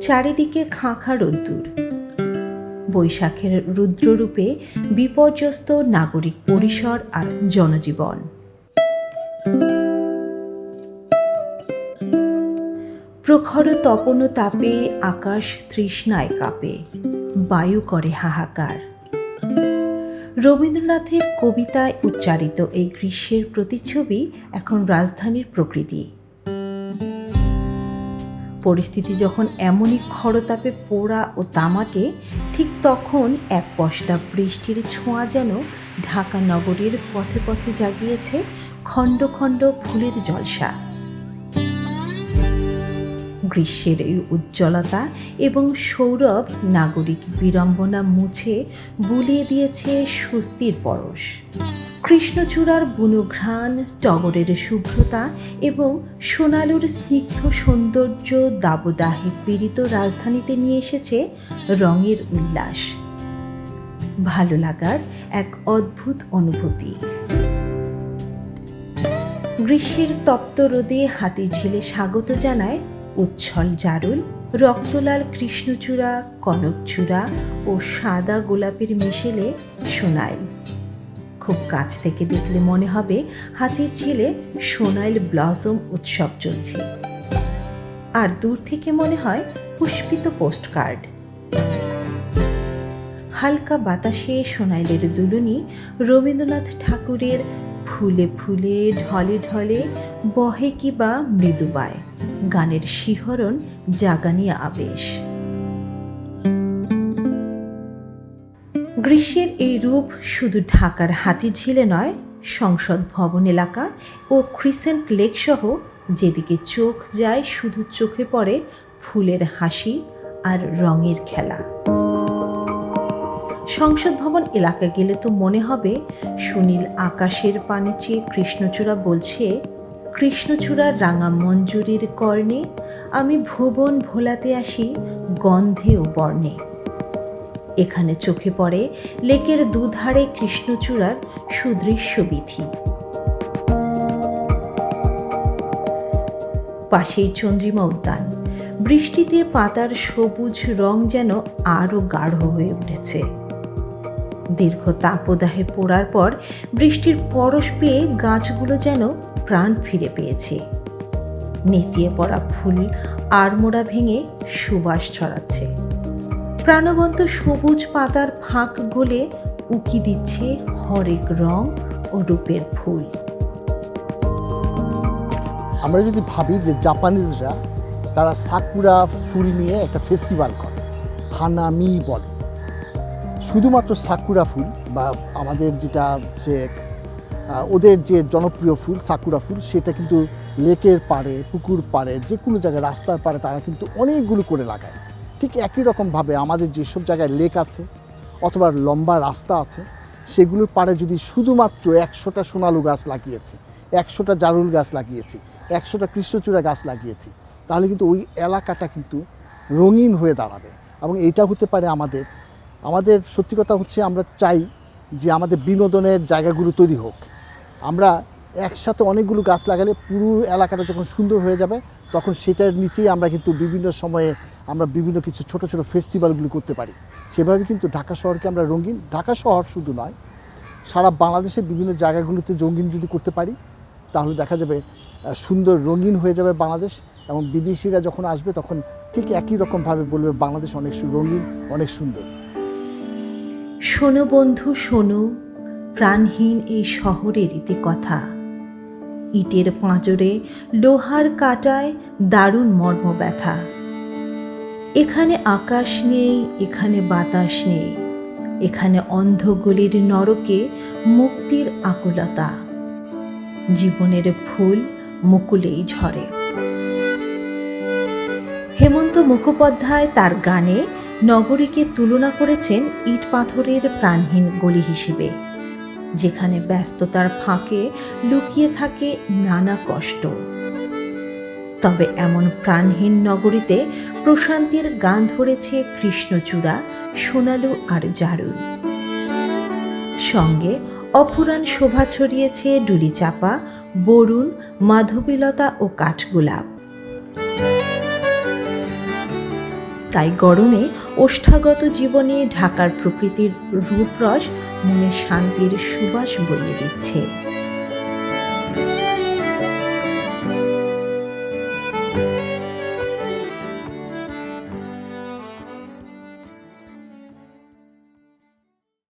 চারিদিকে খাঁখা রোদ্দুর। বৈশাখের রুদ্ররূপে বিপর্যস্ত নাগরিক পরিসর আর জনজীবন। প্রখর তপন তাপে আকাশ তৃষ্ণায় কাঁপে, বায়ু করে হাহাকার। রবীন্দ্রনাথের কবিতায় উচ্চারিত এই গ্রীষ্মের প্রতিচ্ছবি এখন রাজধানীর প্রকৃতি। পরিস্থিতি যখন এমনই খরতাপে পোড়া ও তামাটে, ঠিক তখন এক পশলা বৃষ্টির ছোঁয়া যেন ঢাকা নগরীর পথে পথে জাগিয়েছে খণ্ড খণ্ড ফুলের জলসা। গ্রীষ্মের এই উজ্জ্বলতা এবং সৌরভ নাগরিক বিড়ম্বনা মুছে বুলিয়ে দিয়েছে স্বস্তির পরশ। কৃষ্ণচূড়ার বুনুঘ্রাণ টগরের শুভ্রতা এবং সোনালুর স্নিগ্ধ সৌন্দর্য দাবদাহে পীড়িত রাজধানীতে নিয়ে এসেছে রঙের উল্লাস। ভালো লাগার এক অদ্ভুত অনুভূতি। গ্রীষ্মের তপ্ত রোদে হাতির ঝিলে স্বাগত জানায় উচ্ছল জারুল, রক্তলাল কৃষ্ণচূড়া, কনকচূড়া ও সাদা গোলাপের মিশেলে সোনাইল খুব কাছ থেকে দেখলে মনে হবে হাতির ঝিলে সোনাইল ব্লসম উৎসব চলছে। আর দূর থেকে মনে হয় পুষ্পিত পোস্টকার্ড। হালকা বাতাসে সোনাইলের দুলুনি রবীন্দ্রনাথ ঠাকুরের ফুলে ফুলে, ঢলে ঢলে বহে কি কিবা মৃদুবায়। গানের শিহরণ জাগানিয়া আবেশ। গ্রীষ্মের এই রূপ শুধু ঢাকার হাতির ঝিলে নয়, সংসদ ভবন এলাকা ও ক্রিসেন্ট লেক সহ যেদিকে চোখ যায় শুধু চোখে পড়ে ফুলের হাসি আর রঙের খেলা। সংসদ ভবন এলাকা গেলে তো মনে হবে সুনীল আকাশের পানে চেয়ে কৃষ্ণচূড়া বলছে কৃষ্ণচূড়ার রাঙা মঞ্জুরির কর্ণে আমি ভুবন ভোলাতে আসি গন্ধে ও বর্ণে। এখানে চোখে পড়ে লেকের দুধারে কৃষ্ণচূড়ার সুদৃশ্য বিধি। পাশেই চন্দ্রিমা উদ্যান। বৃষ্টিতে পাতার সবুজ রং যেন আরও গাঢ় হয়ে উঠেছে। দীর্ঘ তাপদাহে পড়ার পর বৃষ্টির পরশ পেয়ে গাছগুলো যেন প্রাণ ফিরে পেয়েছে। নেতিয়ে পড়া ফুল আড়মোড়া ভেঙে সুবাস ছড়াচ্ছে। প্রাণবন্ত সবুজ পাতার ফাঁক গলে উকি দিচ্ছে হরেক রং ও রূপের ফুল। আমরা যদি ভাবি যে জাপানিজরা তারা সাকুরা ফুল নিয়ে একটা ফেস্টিভ্যাল করে, হানামি বলে। শুধুমাত্র সাকুরা ফুল বা আমাদের যেটা যে ওদের যে জনপ্রিয় ফুল, সাকুরা ফুল, সেটা কিন্তু লেকের পাড়ে, পুকুর পাড়ে যে কোনো জায়গায় রাস্তার পাড়ে তারা কিন্তু অনেকগুলো করে লাগায়। ঠিক একই রকমভাবে আমাদের যেসব জায়গায় লেক আছে অথবা লম্বা রাস্তা আছে, সেগুলোর পাড়ে যদি শুধুমাত্র একশোটা সোনালু গাছ লাগিয়েছি, একশোটা জারুল গাছ লাগিয়েছি, একশোটা কৃষ্ণচূড়া গাছ লাগিয়েছি, তাহলে কিন্তু ওই এলাকাটা কিন্তু রঙিন হয়ে দাঁড়াবে। এবং এইটা হতে পারে আমাদের আমাদের সত্যি কথা হচ্ছে আমরা চাই যে আমাদের বিনোদনের জায়গাগুলো তৈরি হোক। আমরা একসাথে অনেকগুলো গাছ লাগালে পুরো এলাকাটা যখন সুন্দর হয়ে যাবে, তখন সেটার নিচেই আমরা কিন্তু বিভিন্ন সময়ে আমরা বিভিন্ন কিছু ছোট ছোট ফেস্টিভ্যালগুলো করতে পারি। সেভাবে কিন্তু ঢাকা শহরকে আমরা রঙিন, ঢাকা শহর শুধু নয়, সারা বাংলাদেশের বিভিন্ন জায়গাগুলোতে রঙিন যদি করতে পারি, তাহলে দেখা যাবে সুন্দর রঙিন হয়ে যাবে বাংলাদেশ এবং বিদেশিরা যখন আসবে তখন ঠিক একই রকমভাবে বলবে, বাংলাদেশ অনেক রঙিন, অনেক সুন্দর। শোনো বন্ধু, শোনো, প্রাণহীন এই শহরের ইতি কথা ইটের পাঁজরে লোহার কাটায় দারুণ মর্ম ব্যথা এখানে আকাশ নেই, এখানে বাতাস নেই। এখানে অন্ধগলির নরকে মুক্তির আকুলতা। জীবনের ফুল মুকুলেই ঝরে। হেমন্ত মুখোপাধ্যায় তার গানে নগরীকে তুলনা করেছেন ইট পাথরের প্রাণহীন গলি হিসেবে, যেখানে ব্যস্ততার ফাঁকে লুকিয়ে থাকে নানা কষ্ট। তবে এমন প্রাণহীন নগরীতে প্রশান্তির গান ধরেছে কৃষ্ণচূড়া, সোনালু আর জারুল। সঙ্গে অফুরান শোভা ছড়িয়েছে ডুলিচাপা, বরুণ, মাধবীলতা ও কাঠগোলাপ। তাই গরমে ওষ্ঠাগত জীবনে ঢাকার প্রকৃতির রূপরস মনে শান্তির সুবাস বইয়ে দিচ্ছে।